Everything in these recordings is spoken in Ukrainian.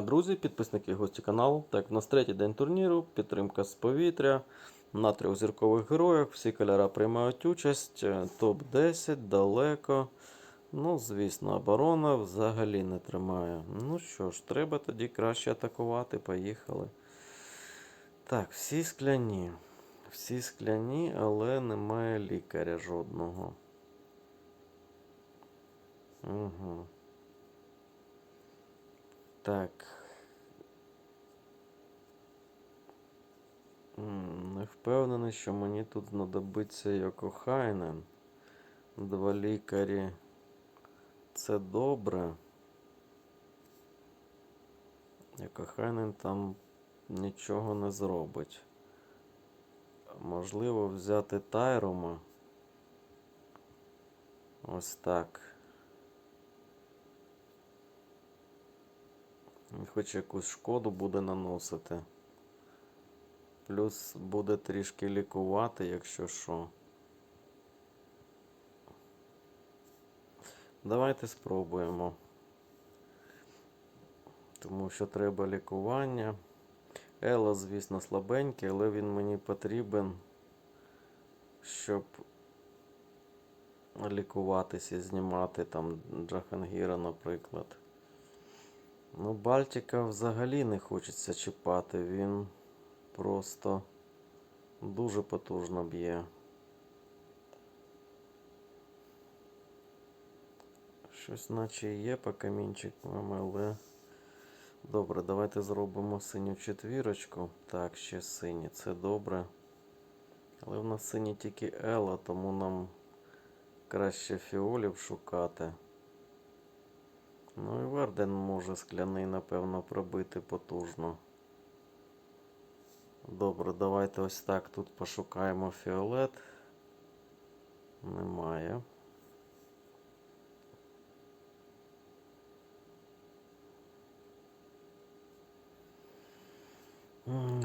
друзі, підписники гості каналу. Так, у нас третій день турніру, підтримка з повітря. На трьох зіркових героях. Всі кольори приймають участь. Е, Топ-10 далеко. Ну, звісно, оборона взагалі не тримає. Ну що ж, треба тоді краще атакувати. Поїхали. Так, всі скляні. Всі скляні, але немає лікаря жодного. Угу. Так. Не впевнений, що мені тут знадобиться Йокохайнен. Два лікарі. Це добре. Йокохайнен там нічого не зробить. Можливо, взяти Тайрома. Ось так. Хоч якусь шкоду буде наносити. Плюс буде трішки лікувати, якщо що. Давайте спробуємо. Тому що треба лікування. Ело, звісно, слабенький, але він мені потрібен, щоб лікуватися, знімати там Джахангіра, наприклад. Ну, Бальтика взагалі не хочеться чіпати, він просто дуже потужно б'є. Щось наче є по камінчикам, але. Добре, давайте зробимо синю четвірочку. Так, ще сині, це добре. Але в нас сині тільки Ела, тому нам краще фіолів шукати. Ну і Верден може скляний, напевно, пробити потужно. Добре, давайте ось так тут пошукаємо фіолет. Немає.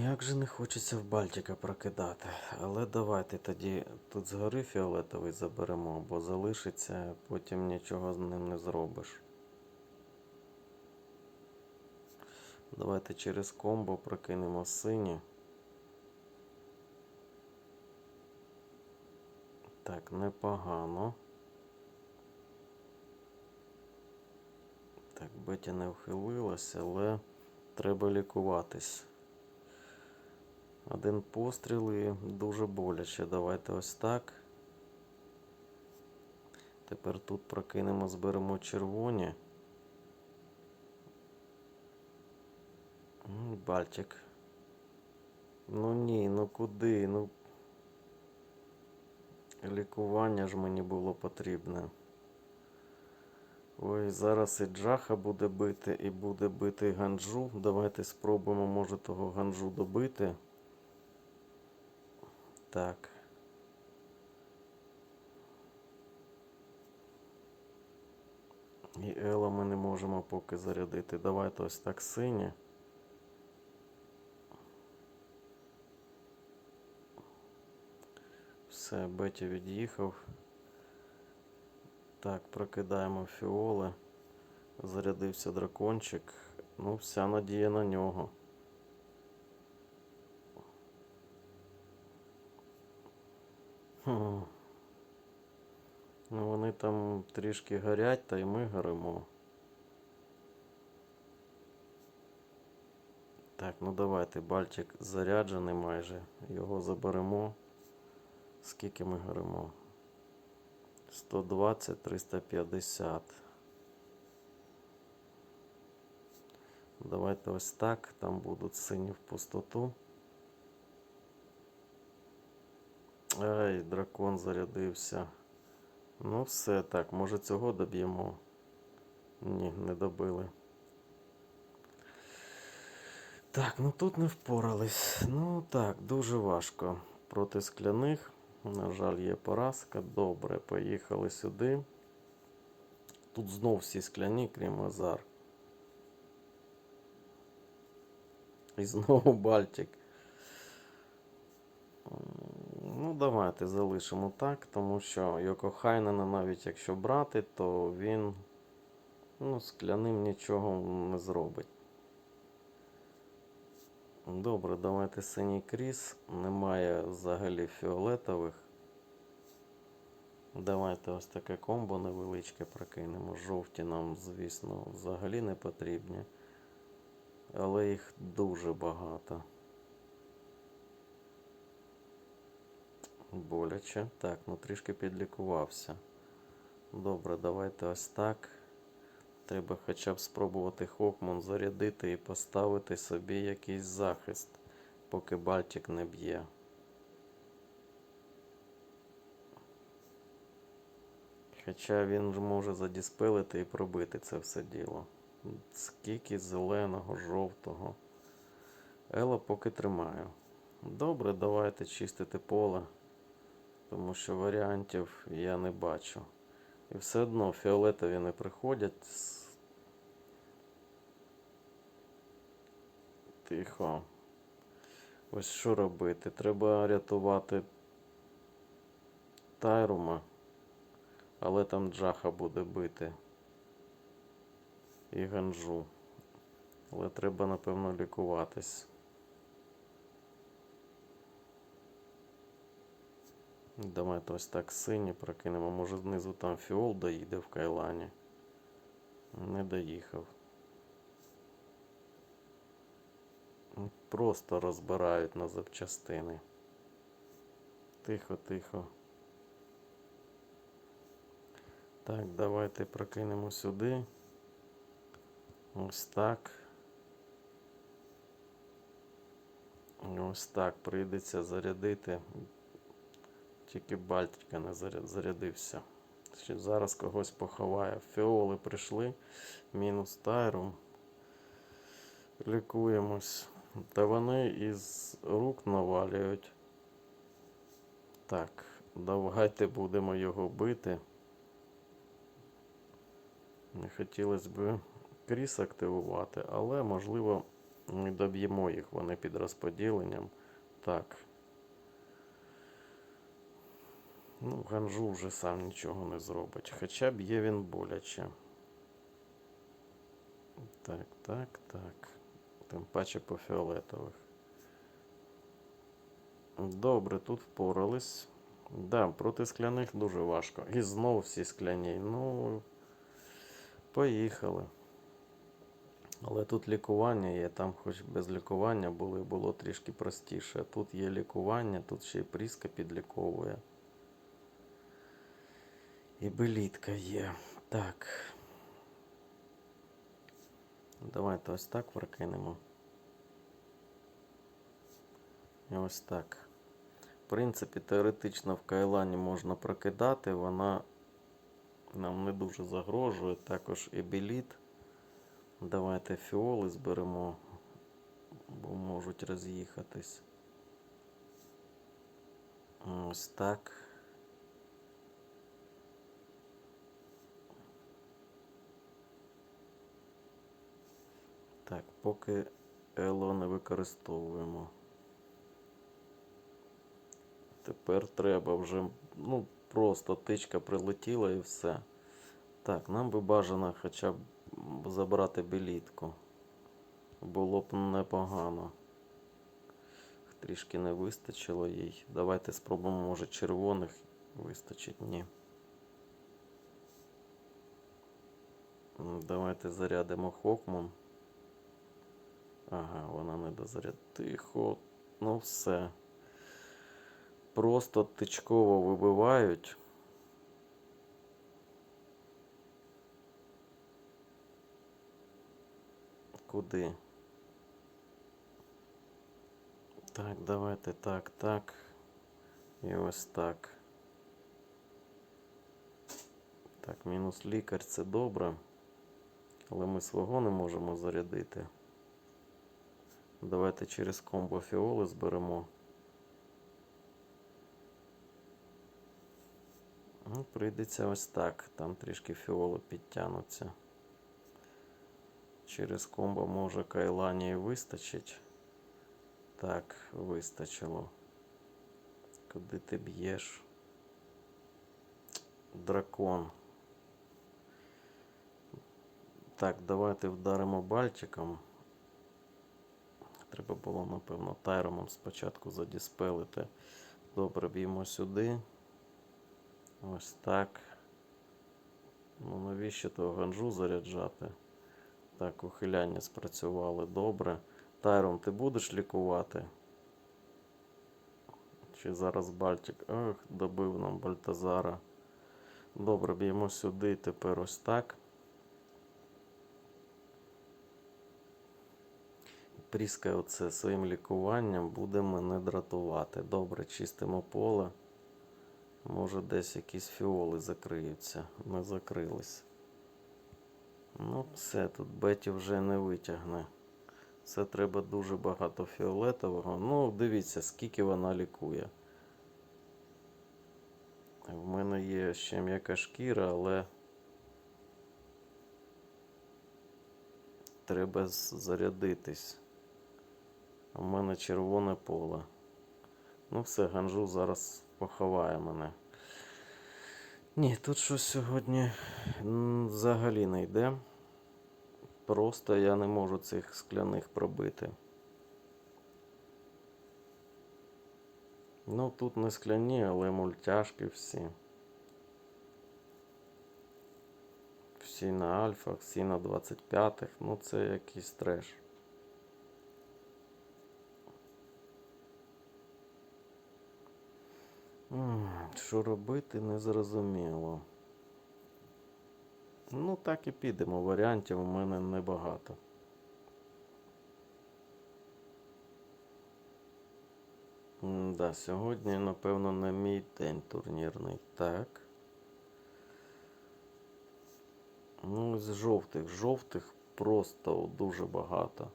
Як же не хочеться в Бальтика прокидати. Але давайте тоді тут згори фіолетовий заберемо, бо залишиться, потім нічого з ним не зробиш. Давайте через комбо прокинемо сині. Так, непогано. Так, Бетя не вхилилася, але треба лікуватись. Один постріл і дуже боляче. Давайте ось так. Тепер тут прокинемо, зберемо червоні. Бальчик. Ну ні, ну куди? Ну. Лікування ж мені було потрібне. Ой, зараз і Джаха буде бити, і буде бити ганджу. Давайте спробуємо, може, того ганджу добити. Так. І Ела ми не можемо поки зарядити. Давайте ось так синє. Все, Беті від'їхав. Так, прокидаємо фіоли. Зарядився дракончик. Ну, вся надія на нього. Ну, вони там трішки горять, та й ми горимо. Так, ну давайте, Бальчик заряджений майже. Його заберемо. Скільки ми горимо? 120, 350. Давайте ось так. Там будуть сині в пустоту. Ай, дракон зарядився. Ну, все так, може цього доб'ємо. Ні, не добили. Так, ну тут не впорались. Ну так, дуже важко. Проти скляних. На жаль, є поразка. Добре, поїхали сюди. Тут знов всі скляні, крім Азар. І знову Бальтик. Ну, давайте залишимо так, тому що Йокохайнена, навіть якщо брати, то він ну, скляним нічого не зробить. Добре, давайте синій кріс. Немає взагалі фіолетових. Давайте ось таке комбо невеличке прокинемо. Жовті нам, звісно, взагалі не потрібні. Але їх дуже багато. Боляче. Так, ну трішки підлікувався. Добре, давайте ось так. Треба хоча б спробувати Хокман зарядити і поставити собі якийсь захист, поки Бальтик не б'є. Хоча він ж може задіспелити і пробити це все діло. Скільки зеленого, жовтого. Ела поки тримаю. Добре, давайте чистити поле, тому що варіантів я не бачу. І все одно фіолетові не приходять. Тихо. Ось що робити? Треба рятувати Тайрума, але там Джаха буде бити. І Ганжу. Але треба, напевно, лікуватись. Давайте ось так сині прокинемо. Може знизу там фіол доїде в Кайлані. Не доїхав. Просто розбирають на запчастини. Тихо, тихо. Так, давайте прокинемо сюди. Ось так. Ось так прийдеться зарядити. Тільки Бальтика не зарядився. Ще зараз когось поховає. Фіоли прийшли. Мінус Тайрум. Лікуємось. Та вони із рук навалюють. Так, давайте будемо його бити. Не хотілося б кріс активувати, але можливо ми доб'ємо їх вони під розподіленням. Так. Ну, Ганжу вже сам нічого не зробить. Хоча б є він боляче. Так, так, так. Тим паче по фіолетових. Добре, тут впорались. Да, проти скляних дуже важко. І знов всі скляні. Ну, поїхали. Але тут лікування є, там хоч без лікування були, було трішки простіше. Тут є лікування, тут ще й пріска підліковує. І белітка є. Так. Давайте ось так прокинемо. І ось так. В принципі, теоретично в Кайлані можна прокидати, вона нам не дуже загрожує. Також і беліт. Давайте фіоли зберемо, бо можуть роз'їхатись. Ось так. Так, поки Ело не використовуємо. Тепер треба вже, ну, просто тичка прилетіла і все. Так, нам би бажано хоча б забрати білітку. Було б непогано. Трішки не вистачило їй. Давайте спробуємо, може, червоних вистачить. Ні. Давайте зарядимо Хокман. Ага, вона не дозаряд. Тихо. Ну все. Просто тичково вибивають. Куди? Так, давайте так, так. І ось так. Так, мінус лікар це добре. Але ми свого не можемо зарядити. Давайте через комбо фіоли зберемо. Ну, прийдеться ось так. Там трішки фіоли підтягнуться. Через комбо може Кайлані вистачить. Так, вистачило. Куди ти б'єш? Дракон. Так, давайте вдаримо бальчиком. Треба було, напевно, тайромом спочатку задіспелити. Добре, б'ємо сюди. Ось так. Ну, навіщо того ганжу заряджати? Так, ухиляння спрацювали добре. Тайром, ти будеш лікувати? Чи зараз Бальтик? Ах, добив нам Бальтазара. Добре, б'ємо сюди, тепер ось так. Пріска оце своїм лікуванням буде мене дратувати. Добре, чистимо поле. Може десь якісь фіоли закриються. Не закрились. Ну, все, тут Беті вже не витягне. Це треба дуже багато фіолетового. Ну, дивіться, скільки вона лікує. В мене є ще м'яка шкіра, але треба з- зарядитись. У мене червоне поле. Ну все, ганжу зараз поховає мене. Ні, тут щось сьогодні взагалі не йде. Просто я не можу цих скляних пробити. Ну, тут не скляні, але мультяшки всі. Всі на альфах, всі на 25-х. Ну, це якийсь треш. Що робити, не зрозуміло. Ну, так і підемо. Варіантів у мене небагато. Да, сьогодні, напевно, не мій день турнірний. Так. Ну, з жовтих. Жовтих просто дуже багато.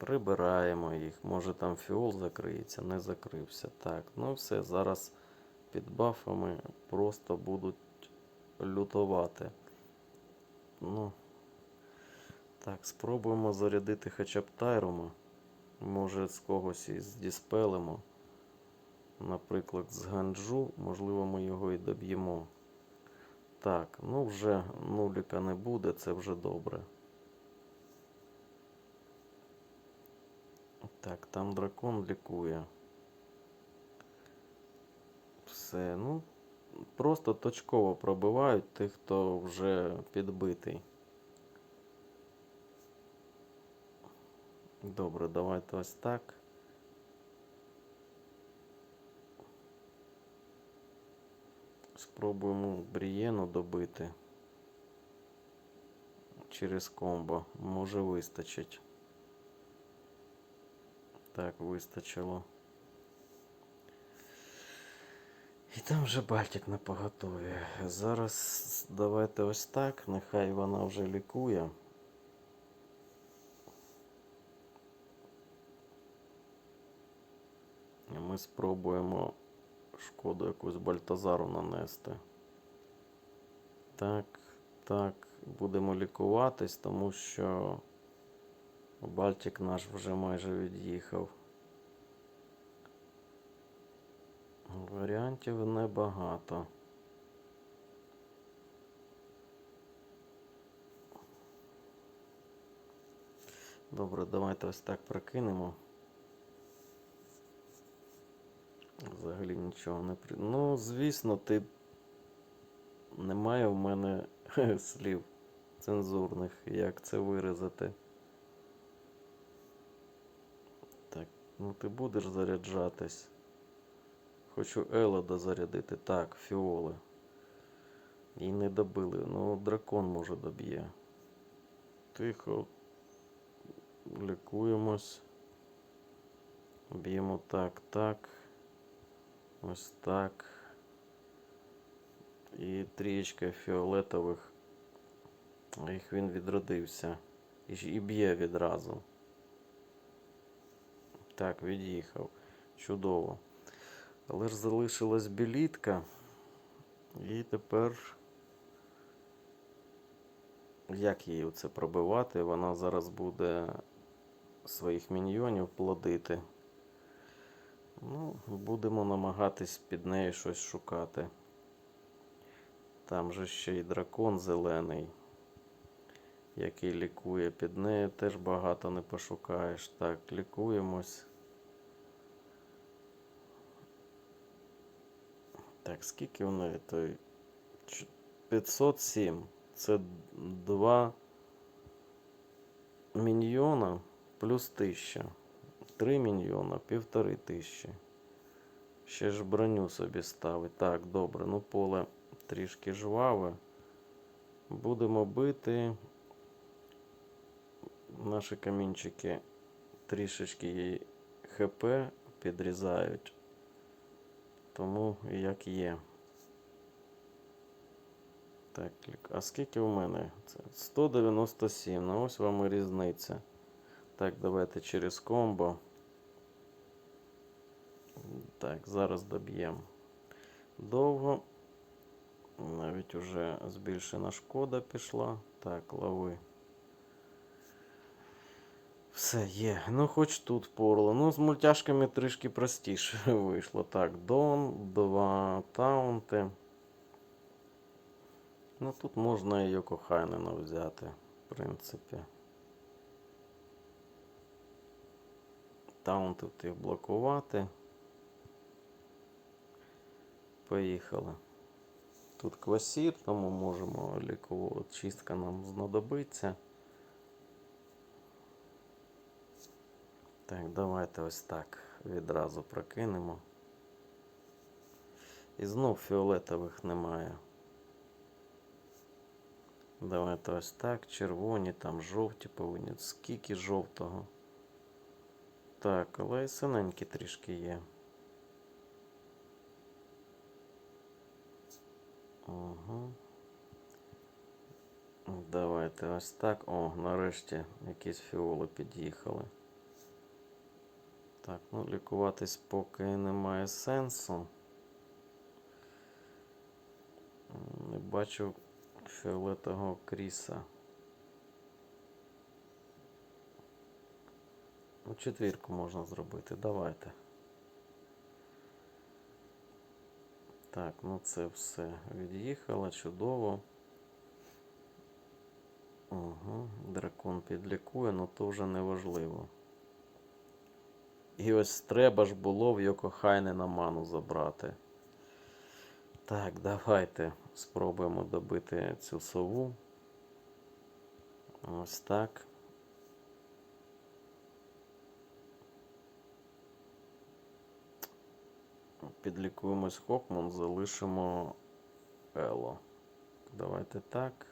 Прибираємо їх. Може там фіол закриється, не закрився. Так, ну все, зараз під бафами просто будуть лютувати. Ну. Так, спробуємо зарядити хоча б тайрома. Може з когось із діспелимо. Наприклад, з ганджу, можливо, ми його і доб'ємо. Так, ну вже нуліка не буде, це вже добре. Так, там дракон лікує. Все, ну, просто точково пробивають тих, хто вже підбитий. Добре, давайте ось так. Спробуємо Брієну добити. Через комбо. Може вистачить. Так, вистачило. І там вже Бальтик на поготові. Зараз давайте ось так. Нехай вона вже лікує. І ми спробуємо шкоду якусь Бальтазару нанести. Так, так, будемо лікуватись, тому що Бальтик наш вже майже від'їхав. Варіантів небагато. Добре, давайте ось так прокинемо. Взагалі нічого не при. Ну, звісно, ти. Немає в мене слів цензурних, як це виразити. Так, ну ти будеш заряджатись. Хочу Елода зарядити. Так, фіоли. І не добили. Ну, дракон може доб'є. Тихо. Лікуємось. Б'ємо так, так. Ось так. І трієчка фіолетових. Їх він відродився. І, б'є відразу. Так, від'їхав. Чудово. Але ж залишилась білітка. І тепер. Як її оце пробивати? Вона зараз буде своїх міньйонів плодити. Ну, будемо намагатись під нею щось шукати. Там же ще й дракон зелений. який лікує. Під нею теж багато не пошукаєш. Так, лікуємось. Так, скільки неї той? 507. Це 2 міньйона плюс 1000. 3 міньйона, півтори тисячі. Ще ж броню собі ставить. Так, добре, ну поле трішки жваве. Будемо бити. Наші камінчики трішечки їй ХП підрізають. Тому як є. Так, а скільки у мене? Це 197. Ну ось вам і різниця. Так, давайте через комбо. Так, зараз доб'ємо. Довго. Навіть уже збільшена шкода пішла. Так, лови. Все є. Ну, хоч тут порло. Ну, з мультяшками трішки простіше вийшло. Так, Дон, два таунти. Ну, тут можна і Йоко Хайнена взяти, в принципі. Таунти тих блокувати. Поїхали. Тут квасір, тому можемо лікувати. Чистка нам знадобиться. Так, давайте ось так відразу прокинемо. І знов фіолетових немає. Давайте ось так. Червоні, там жовті повинні. Скільки жовтого? Так, але і синенькі трішки є. Угу. Давайте ось так. О, нарешті якісь фіоли під'їхали. Так, ну лікуватись поки немає сенсу. Не бачу фіолетового кріса. Ну, четвірку можна зробити. Давайте. Так, ну це все від'їхало, чудово. Угу, дракон підлікує, але то вже не важливо. І ось треба ж було в Йокохайне на ману забрати. Так, давайте спробуємо добити цю сову. Ось так. Підлікуємось Хокман, залишимо Ело. Давайте так.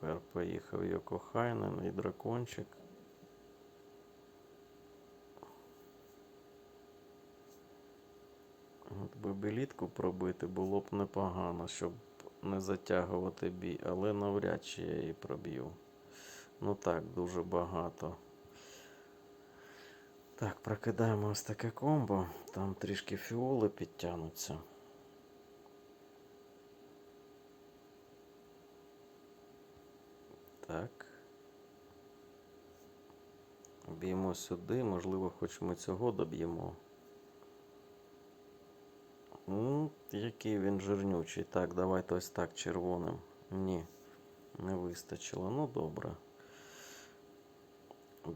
Тепер поїхав Йокохайнен і дракончик. От би білітку пробити було б непогано, щоб не затягувати бій, але навряд чи я її проб'ю. Ну так, дуже багато. Так, прокидаємо ось таке комбо. Там трішки фіоли підтягнуться. Так. Б'ємо сюди, можливо, хоч ми цього доб'ємо. Ну, який він жирнючий. Так, давайте ось так червоним. Ні, не вистачило. Ну, добре.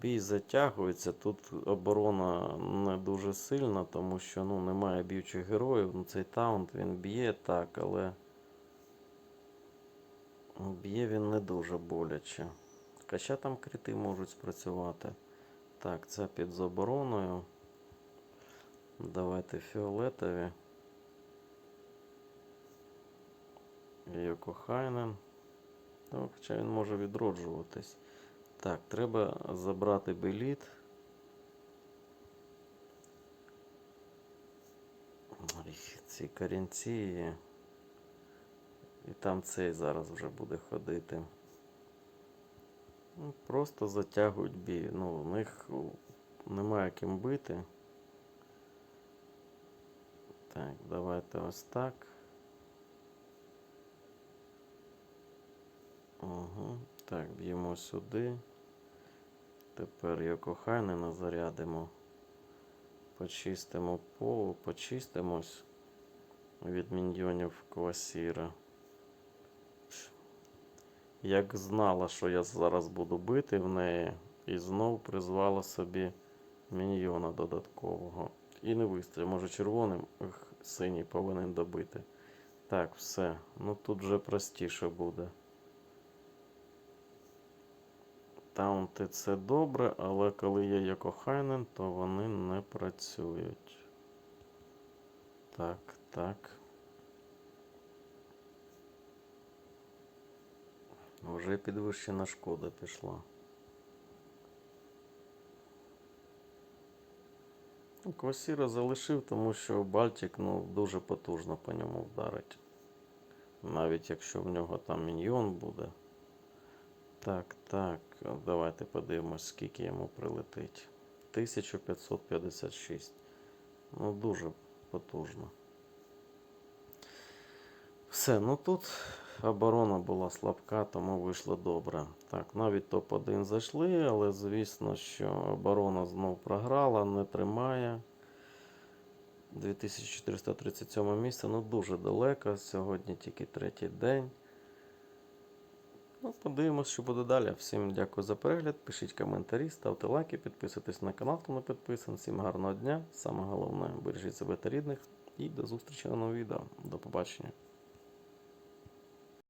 Бій затягується. Тут оборона не дуже сильна, тому що ну, немає б'ючих героїв. Ну, цей таунт він б'є так, але б'є він не дуже боляче. Хоча там крити можуть спрацювати. Так, це під забороною. Давайте фіолетові. Йокохайнен. Ну, хоча він може відроджуватись. Так, треба забрати беліт. Ці корінці. Там цей зараз вже буде ходити. Ну, просто затягують бій. Ну, у них немає ким бити. Так, давайте ось так. Угу. Так, б'ємо сюди. Тепер Йокохайнена зарядимо. Почистимо поле, почистимось від міньйонів квасіра. Як знала, що я зараз буду бити в неї, і знов призвала собі міньйона додаткового. І не вистрілив. Може червоним Ех, синій повинен добити. Так, все. Ну тут вже простіше буде. Таунти це добре, але коли є Йокохайнен, то вони не працюють. Так, так. Вже підвищена шкода пішла. Ну, Квасіра залишив, тому що Бальтик ну, дуже потужно по ньому вдарить. Навіть якщо в нього там міньйон буде. Так, так, давайте подивимось, скільки йому прилетить. 1556. Ну, дуже потужно. Все, ну тут оборона була слабка, тому вийшло добре. Так, навіть топ-1 зайшли, але звісно, що оборона знов програла, не тримає. 2437 місце, ну дуже далеко. Сьогодні тільки третій день. Ну, подивимось, що буде далі. Всім дякую за перегляд. Пишіть коментарі, ставте лайки, підписуйтесь на канал, хто не підписаний. Всім гарного дня. Саме головне, бережіть себе та рідних. І до зустрічі на новому відео. До побачення.